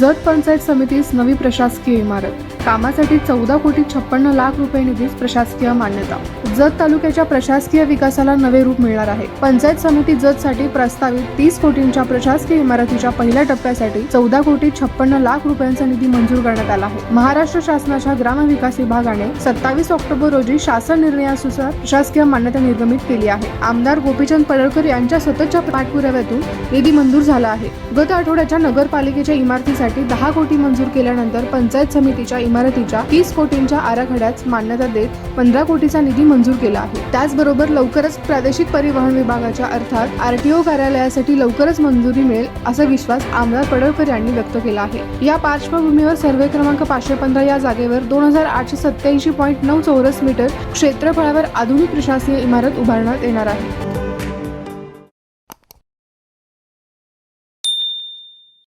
जत पंचायत समितीस नवी प्रशासकीय इमारत. कामासाठी चौदा कोटी छप्पन्न लाख रुपये निधीस प्रशासकीय मान्यता. जत तालुक्याच्या प्रशासकीय विकासाला नवे रूप मिळणार आहे. पंचायत समिती जत साठी प्रस्तावित तीस कोटींच्या प्रशासकीय इमारतीच्या पहिल्या टप्प्यासाठी चौदा कोटी छप्पन्न लाख रुपयांचा निधी मंजूर करण्यात आला आहे. महाराष्ट्र शासनाच्या ग्रामविकास विभागाने सत्तावीस ऑक्टोबर रोजी शासन निर्णयानुसार प्रशासकीय मान्यता निर्गमित केली आहे. आमदार गोपीचंद पडळकर यांच्या सततच्या पाठपुराव्यातून निधी मंजूर झाला आहे. गत आठवड्याच्या नगरपालिकेच्या इमारतीसाठी दहा कोटी मंजूर केल्यानंतर पंचायत समितीच्या इमारतीच्या तीस कोटींच्या आराखड्यास मान्यता देत पंधरा कोटीचा निधी मंजूर केला आहे. त्याचबरोबर लवकरच प्रादेशिक परिवहन विभागाच्या अर्थात आरटीओ कार्यालयासाठी लवकरच मंजुरी मिळेल असा विश्वास आमदार पडळकर यांनी व्यक्त केला आहे. या पार्श्वभूमीवर सर्वे क्रमांक पाचशे पंधरा या जागेवर दोन हजार आठशे सत्याऐंशी पॉईंट नऊ चौरस मीटर क्षेत्रफळावर आधुनिक प्रशासकीय इमारत उभारण्यात येणार आहे.